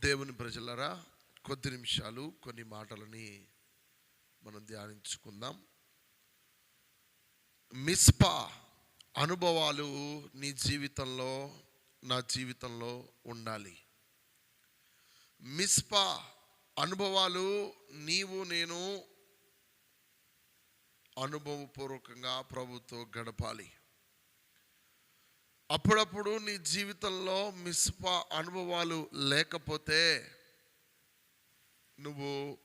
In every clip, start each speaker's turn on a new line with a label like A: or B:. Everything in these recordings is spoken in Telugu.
A: దేవుని ప్రజలరా కొద్ది నిమిషాలు కొన్ని మాటలని మనం ధ్యానించుకుందాం. మిస్పా అనుభవాలు నీ జీవితంలో నా జీవితంలో ఉండాలి. మిస్పా అనుభవాలు నీవు నేను అనుభవపూర్వకంగా ప్రభుతో గడపాలి. అప్పుడప్పుడు నీ జీవితంలో మిస్పా అనుభవాలు లేకపోతే నువ్వు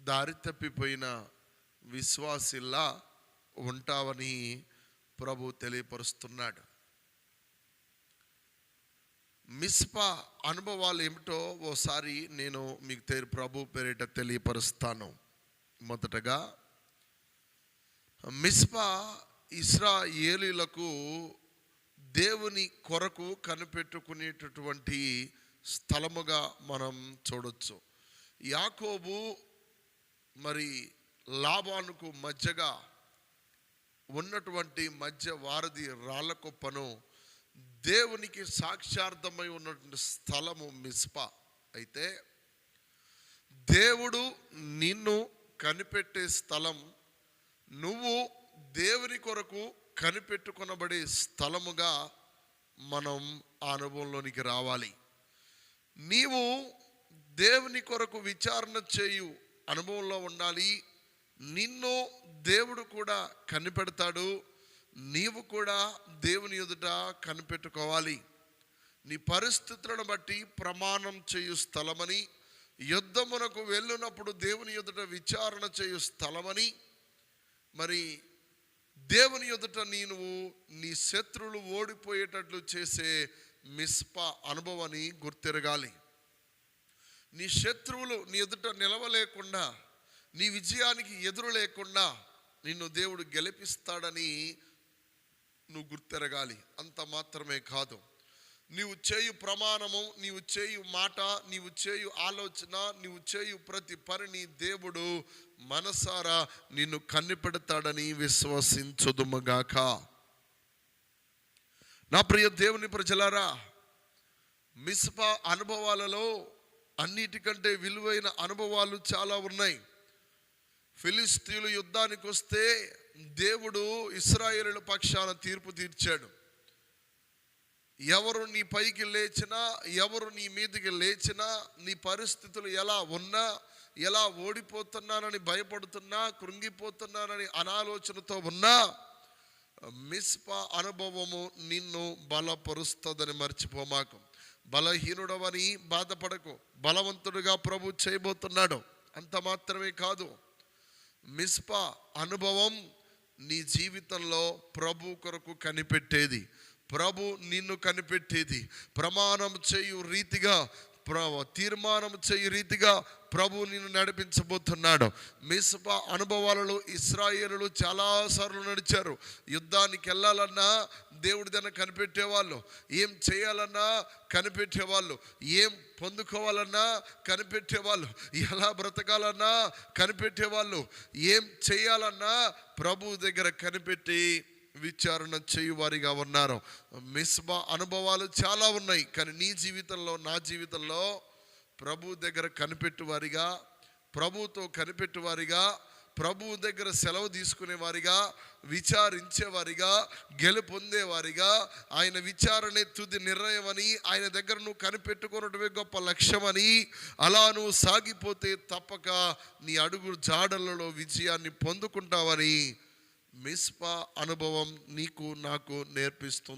A: దారి తప్పిపోయిన విశ్వాసిల్లా ఉంటావని ప్రభు తెలియపరుస్తున్నాడు. మిస్పా అనుభవాలు ఏమిటో ఓసారి నేను మీకు తెలియ ప్రభు పేరిట తెలియపరుస్తాను. మొదటగా మిస్పా ఇస్రాయేలీలకు దేవుని కొరకు కనిపెట్టుకునేటటువంటి స్థలముగా మనం చూడొచ్చు. యాకోబు మరి లాభానుకు మధ్యగా ఉన్నటువంటి మధ్య వారధి రాళ్ళ కుప్పను దేవునికి సాక్షార్థమై ఉన్నటువంటి స్థలము మిస్పా. అయితే దేవుడు నిన్ను కనిపెట్టే స్థలం నువ్వు దేవుని కొరకు కనిపెట్టుకొనబడే స్థలముగా మనం ఆ అనుభవంలోనికి రావాలి. నీవు దేవుని కొరకు విచారణ చేయు అనుభవంలో ఉండాలి. నిన్ను దేవుడు కూడా కనిపెడతాడు. నీవు కూడా దేవుని ఎదుట కనిపెట్టుకోవాలి. నీ పరిస్థితులను బట్టి ప్రమాణం చేయు స్థలమని యుద్ధమునకు వెళ్ళినప్పుడు దేవుని ఎదుట విచారణ చేయు స్థలమని మరి దేవుని ఎదుట నేను నీ శత్రువులు ఓడిపోయేటట్లు చేసే మిస్పా అనుభవాన్ని గుర్తెరగాలి. నీ శత్రువులు నీ ఎదుట నిలవలేకుండా నీ విజయానికి ఎదురు లేకుండా నిన్ను దేవుడు గెలిపిస్తాడని నువ్వు గుర్తెరగాలి. అంత మాత్రమే కాదు. నీవు చేయు ప్రమాణము నీవు చేయు మాట నీవు చేయు ఆలోచన నీవు చేయు ప్రతి పనిని దేవుడు మనసారా నిన్ను కన్నిపెడతాడని విశ్వసించుదుమగాక. నా ప్రియ దేవుని ప్రజలారా మిస్పా అనుభవాలలో అన్నిటికంటే విలువైన అనుభవాలు చాలా ఉన్నాయి. ఫిలిస్తీన్లు యుద్ధానికి వస్తే దేవుడు ఇస్రాయేలుల పక్షాన తీర్పు తీర్చాడు. ఎవరు నీ పైకి లేచినా ఎవరు నీ మీదకి లేచినా నీ పరిస్థితులు ఎలా ఉన్నా ఎలా ఓడిపోతున్నానని భయపడుతున్నా కృంగిపోతున్నానని అనాలోచనతో ఉన్నా మిస్పా అనుభవము నిన్ను బలపరుస్తుందని మర్చిపోమాకు బలహీనుడవని బాధపడకు. బలవంతుడుగా ప్రభు చేయబోతున్నాడు. అంత మాత్రమే కాదు. మిస్పా అనుభవం నీ జీవితంలో ప్రభు కొరకు కనిపెట్టేది. ప్రభు నిన్ను కనిపెట్టేది. ప్రమాణం చేయు రీతిగా తీర్మానం చేయు రీతిగా ప్రభు నిన్ను నడిపించబోతున్నాడు. మిస్పా అనుభవాలలో ఇస్రాయేలు చాలాసార్లు నడిచారు. యుద్ధానికి వెళ్ళాలన్నా దేవుడి దాన్ని కనిపెట్టేవాళ్ళు. ఏం చేయాలన్నా కనిపెట్టేవాళ్ళు. ఏం పొందుకోవాలన్నా కనిపెట్టేవాళ్ళు. ఎలా బ్రతకాలన్నా కనిపెట్టేవాళ్ళు. ఏం చేయాలన్నా ప్రభు దగ్గర కనిపెట్టి విచారణ చేయువారిగా ఉన్నారు. మిస్బా అనుభవాలు చాలా ఉన్నాయి కానీ నీ జీవితంలో నా జీవితంలో ప్రభు దగ్గర కనిపెట్టువారిగా ప్రభుతో కనిపెట్టువారిగా ప్రభువు దగ్గర సెలవు తీసుకునేవారిగా విచారించేవారిగా గెలుపొందేవారిగా ఆయన విచారణే తుది నిర్ణయమని ఆయన దగ్గర నువ్వు కనిపెట్టుకున్నటమే గొప్ప లక్ష్యమని అలా నువ్వు సాగిపోతే తప్పక నీ అడుగు జాడలలో విజయాన్ని పొందుకుంటావని మిస్పా అనుభవం నీకు నాకు నేర్పిస్తుంది.